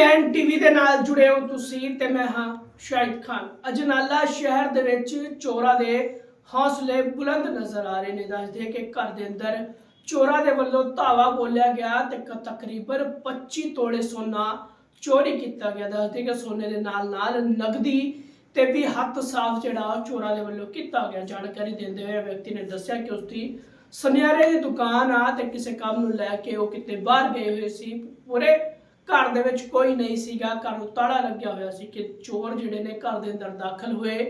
Can TV ਦੇ ਨਾਲ ਜੁੜੇ ਹੋ ਤੁਸੀਂ ਤੇ ਮੈਂ ਹਾਂ ਸ਼ਾਹਿਦ ਖਾਨ। ਅਜਨਾਲਾ ਸ਼ਹਿਰ ਦੇ ਵਿੱਚ ਚੋਰਾਂ ਦੇ ਹੌਸਲੇ ਬੁਲੰਦ ਨਜ਼ਰ ਆ ਰਹੇ ਨੇ। ਦੱਸਦੇ ਕਿ ਘਰ ਦੇ ਅੰਦਰ ਚੋਰਾਂ ਦੇ ਵੱਲੋਂ ਧਾਵਾ ਬੋਲਿਆ ਗਿਆ ਤੇ ਤਕਰੀਬਨ 25 ਤੋਲੇ ਸੋਨਾ ਚੋਰੀ ਕੀਤਾ ਗਿਆ। ਦੱਸਦੇ ਕਿ ਸੋਨੇ ਦੇ ਨਾਲ ਨਾਲ ਨਗਦੀ ਤੇ ਵੀ ਹੱਥ ਸਾਫ਼ ਜਿਹੜਾ ਉਹ ਚੋਰਾਂ ਦੇ ਵੱਲੋਂ ਕੀਤਾ ਗਿਆ। ਜਾਣਕਾਰੀ ਦਿੰਦੇ ਹੋਏ ਵਿਅਕਤੀ ਨੇ ਦੱਸਿਆ ਕਿ ਉਸਦੀ ਸੁਨਿਆਰੇ ਦੀ ਦੁਕਾਨ ਆ ਤੇ ਕਿਸੇ ਕੰਮ ਨੂੰ ਲੈ ਕੇ ਉਹ ਕਿਤੇ ਬਾਹਰ ਗਏ ਹੋਏ ਸੀ। ਪੂਰੇ ਘਰ ਦੇ ਵਿੱਚ ਕੋਈ ਨਹੀਂ ਸੀਗਾ, ਘਰ ਨੂੰ ਤਾਲਾ ਲੱਗਿਆ ਹੋਇਆ ਸੀ ਕਿ ਚੋਰ ਜਿਹੜੇ ਨੇ ਘਰ ਦੇ ਅੰਦਰ ਦਾਖਲ ਹੋਏ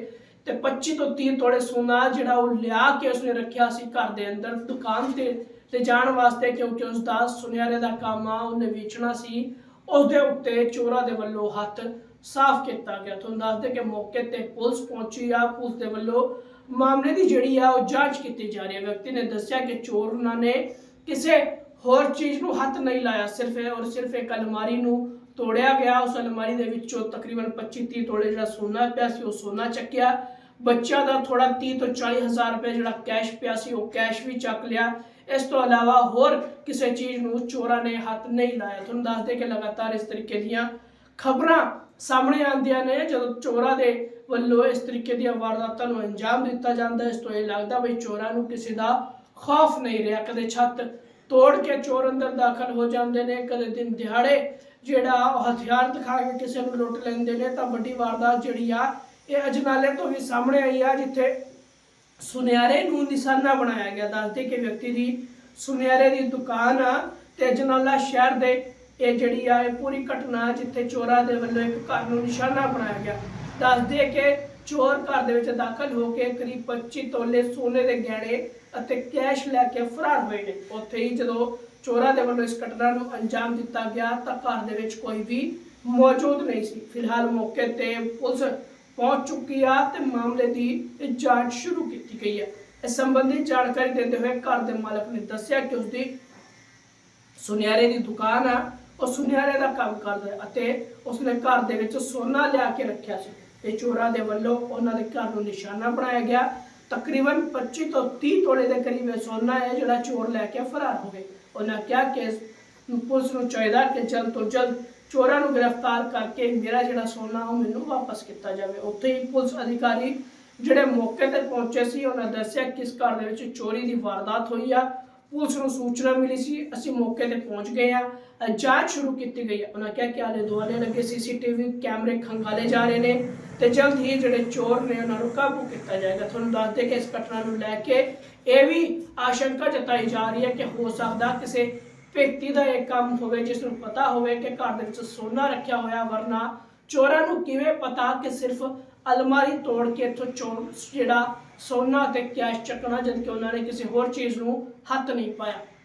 ਤੇ 25 ਤੋਂ 30 ਤੋਲੇ ਸੋਨਾ ਜਿਹੜਾ ਉਹ ਲਿਆ ਕੇ ਉਸਨੇ ਰੱਖਿਆ ਸੀ ਘਰ ਦੇ ਅੰਦਰ ਦੁਕਾਨ ਤੇ ਤੇ ਜਾਣ ਵਾਸਤੇ ਕਿਉਂਕਿ ਉਸ ਦਾ ਸੁਨਿਆਰੇ ਦਾ ਕੰਮ ਆ, ਉਹਨੇ ਵੇਚਣਾ ਸੀ ਉਸ ਦੇ ਉੱਤੇ ਚੋਰਾਂ ਦੇ ਵੱਲੋਂ ਹੱਥ ਸਾਫ਼ ਕੀਤਾ ਗਿਆ। ਤੁਹਾਨੂੰ ਦੱਸਦੇ ਕਿ ਮੌਕੇ ਤੇ ਪੁਲਿਸ ਪਹੁੰਚੀ ਆ, ਪੁਲਿਸ ਦੇ ਵੱਲੋਂ ਮਾਮਲੇ ਦੀ ਜਿਹੜੀ ਆ ਉਹ ਜਾਂਚ ਕੀਤੀ ਜਾ ਰਹੀ ਹੈ। ਵਿਅਕਤੀ ਨੇ ਦੱਸਿਆ ਕਿ ਚੋਰ ਉਹਨਾਂ ਨੇ ਕਿਸੇ ਹੋਰ ਚੀਜ਼ ਨੂੰ ਹੱਥ ਨਹੀਂ ਲਾਇਆ, ਸਿਰਫ ਇਹ ਔਰ ਸਿਰਫ ਇੱਕ ਅਲਮਾਰੀ ਨੂੰ ਤੋੜਿਆ ਗਿਆ। ਉਸ ਅਲਮਾਰੀ ਦੇ ਵਿੱਚੋਂ ਤਕਰੀਬਨ 25 30 ਤੋਲੇ ਜਿਹੜਾ ਸੋਨਾ ਪਿਆ ਸੀ, ਉਹ ਸੋਨਾ ਚੱਕਿਆ। ਬੱਚਿਆਂ ਦਾ ਥੋੜਾ 30 ਤੋਂ 40 ਹਜ਼ਾਰ ਰੁਪਏ ਜਿਹੜਾ ਕੈਸ਼ ਪਿਆ ਸੀ, ਉਹ ਕੈਸ਼ ਵੀ ਚੱਕ ਲਿਆ। ਇਸ ਤੋਂ ਇਲਾਵਾ ਹੋਰ ਕਿਸੇ ਚੀਜ਼ ਨੂੰ ਚੋਰਾਂ ਨੇ ਹੱਥ ਨਹੀਂ ਲਾਇਆ। ਤੁਹਾਨੂੰ ਦੱਸਦੇ ਕਿ ਲਗਾਤਾਰ ਇਸ ਤਰੀਕੇ ਦੀਆਂ ਖਬਰਾਂ ਸਾਹਮਣੇ ਆਉਂਦੀਆਂ ਨੇ, ਜਦੋਂ ਚੋਰਾਂ ਦੇ ਵੱਲੋਂ ਇਸ ਤਰੀਕੇ ਦੀਆਂ ਵਾਰਦਾਤਾਂ ਨੂੰ ਅੰਜਾਮ ਦਿੱਤਾ ਜਾਂਦਾ ਇਸ ਤੋਂ ਇਹ ਲੱਗਦਾ ਵੀ ਚੋਰਾਂ ਨੂੰ ਕਿਸੇ ਦਾ ਖੌਫ ਨਹੀਂ ਰਿਹਾ। ਕਦੇ ਛੱਤ ਤੋੜ ਕੇ ਚੋਰ ਅੰਦਰ ਦਾਖਲ ਹੋ ਜਾਂਦੇ ਨੇ, ਕਦੇ ਦਿਨ ਦਿਹਾੜੇ ਜਿਹੜਾ ਉਹ ਹਥਿਆਰ ਦਿਖਾ ਕੇ ਕਿਸੇ ਨੂੰ ਲੁੱਟ ਲੈਂਦੇ ਨੇ, ਤਾਂ ਵੱਡੀ ਵਾਰਦਾਤ ਜਿਹੜੀ ਆ, ਇਹ ਅਜਨਾਲੇ ਤੋਂ ਵੀ ਸਾਹਮਣੇ ਆਈ ਆ, ਜਿੱਥੇ ਸੁਨਿਆਰੇ ਨੂੰ ਨਿਸ਼ਾਨਾ ਬਣਾਇਆ ਗਿਆ। ਦੱਸਦੇ ਕਿ ਵਿਅਕਤੀ ਦੀ ਸੁਨਿਆਰੇ ਦੀ ਦੁਕਾਨ ਆ ਤੇ ਅਜਨਾਲਾ ਸ਼ਹਿਰ ਦੇ, ਇਹ ਜਿਹੜੀ ਆ, ਇਹ ਪੂਰੀ ਘਟਨਾ ਜਿੱਥੇ ਚੋਰਾਂ ਦੇ ਵੱਲੋਂ ਇੱਕ ਘਰ ਨੂੰ ਨਿਸ਼ਾਨਾ ਬਣਾਇਆ ਗਿਆ। ਦੱਸਦੇ ਕਿ ਚੋਰ ਘਰ ਦੇ ਵਿੱਚ ਦਾਖਲ ਹੋ ਕੇ ਕਰੀਬ 25 ਤੋਲੇ ਸੋਨੇ ਦੇ ਗਹਿਣੇ ਅਤੇ ਕੈਸ਼ ਲੈ ਕੇ ਫਰਾਰ ਹੋਏ ਨੇ। ਉੱਥੇ ਹੀ ਜਦੋਂ ਚੋਰਾਂ ਦੇ ਵੱਲੋਂ ਇਸ ਘਟਨਾ ਨੂੰ ਅੰਜਾਮ ਦਿੱਤਾ ਗਿਆ ਤਾਂ ਘਰ ਦੇ ਵਿੱਚ ਕੋਈ ਵੀ ਮੌਜੂਦ ਨਹੀਂ ਸੀ। ਫਿਲਹਾਲ ਮੌਕੇ ਤੇ ਪੁਲਿਸ ਪਹੁੰਚ ਚੁੱਕੀ ਆ ਤੇ ਮਾਮਲੇ ਦੀ ਜਾਂਚ ਸ਼ੁਰੂ ਕੀਤੀ ਗਈ ਹੈ ਇਸ ਸੰਬੰਧੀ ਜਾਣਕਾਰੀ ਦਿੰਦੇ ਹੋਏ ਘਰ ਦੇ ਮਾਲਕ ਨੇ ਦੱਸਿਆ ਕਿ ਉਸਦੀ ਸੁਨਿਆਰੇ ਦੀ ਦੁਕਾਨ ਆ, ਉਹ ਸੁਨਿਆਰੇ ਦਾ ਕੰਮ ਕਰਦਾ ਅਤੇ ਉਸਨੇ ਘਰ ਦੇ ਵਿੱਚ ਸੋਨਾ ਲਿਆ ਕੇ ਰੱਖਿਆ ਸੀ। ਤੇ ਚੋਰਾਂ ਦੇ ਵੱਲੋਂ ਉਹਨਾਂ ਦੇ ਘਰ ਨੂੰ ਨਿਸ਼ਾਨਾ ਬਣਾਇਆ ਗਿਆ ਤਕਰੀਬਨ 25 ਤੋਂ 30 ਤੋਲੇ ਦੇ ਕਰੀਬ ਸੋਨਾ ਹੈ ਜਿਹੜਾ ਚੋਰ ਲੈ ਕੇ ਫਰਾਰ ਹੋ ਗਏ। ਉਹਨਾਂ ਕਿਹਾ ਕਿ ਪੁਲਿਸ ਨੂੰ ਚਾਹੀਦਾ ਕਿ ਜਲਦ ਤੋਂ ਜਲਦ ਚੋਰਾਂ ਨੂੰ ਗ੍ਰਿਫਤਾਰ ਕਰਕੇ ਮੇਰਾ ਜਿਹੜਾ ਸੋਨਾ ਉਹ ਮੈਨੂੰ ਵਾਪਸ ਕੀਤਾ ਜਾਵੇ। ਉੱਥੇ ਹੀ ਪੁਲਿਸ ਅਧਿਕਾਰੀ ਜਿਹੜੇ ਮੌਕੇ ਤੇ ਪਹੁੰਚੇ ਸੀ, ਉਹਨਾਂ ਦੱਸਿਆ ਕਿਸ ਘਰ ਦੇ ਵਿੱਚ ਚੋਰੀ ਦੀ ਵਾਰਦਾਤ ਹੋਈ ਆ। ਪੁਲਿਸ ਨੂੰ ਸੂਚਨਾ ਮਿਲੀ ਸੀ, ਅਸੀਂ ਮੌਕੇ ਤੇ ਪਹੁੰਚ ਗਏ ਆ ਜਾਂਚ ਸ਼ੁਰੂ ਕੀਤੀ ਗਈ ਹੈ। ਉਹਨਾਂ ਕਿਹਾ ਕਿ ਆਲੇ ਦੁਆਲੇ ਲੱਗੇ ਸੀਸੀਟੀਵੀ ਕੈਮਰੇ ਖੰਗਾਲੇ ਜਾ ਰਹੇ ਨੇ ਤੇ ਜਲਦ ਹੀ ਜਿਹੜੇ ਚੋਰ ਨੇ ਉਹਨਾਂ ਨੂੰ ਕਾਬੂ ਕੀਤਾ ਜਾਏਗਾ। ਤੁਹਾਨੂੰ ਦੱਸਦੇ ਕਿ ਇਸ ਘਟਨਾ ਨੂੰ ਲੈ ਕੇ ਇਹ ਵੀ ਆਸ਼ੰਕਾ ਜਤਾਈ ਜਾ ਰਹੀ ਹੈ ਕਿ ਹੋ ਸਕਦਾ ਕਿਸੇ ਵਿਅਕਤੀ ਦਾ ਇਹ ਕੰਮ ਹੋਵੇ, ਜਿਸ ਨੂੰ ਪਤਾ ਹੋਵੇ ਕਿ ਘਰ ਦੇ ਵਿੱਚ ਸੋਨਾ ਰੱਖਿਆ ਹੋਇਆ ਵਰਨਾ ਚੋਰਾਂ ਨੂੰ ਕਿਵੇਂ ਪਤਾ ਕਿ ਸਿਰਫ ਅਲਮਾਰੀ ਤੋੜ ਕੇ ਇੱਥੋਂ ਚੋਰ ਜਿਹੜਾ ਸੋਨਾ ਤੇ ਕੈਸ਼ ਚੱਕਣਾ ਜਦ ਕਿ ਉਹਨਾਂ ਨੇ ਕਿਸੇ ਹੋਰ ਚੀਜ਼ ਨੂੰ ਹੱਥ ਨਹੀਂ ਪਾਇਆ?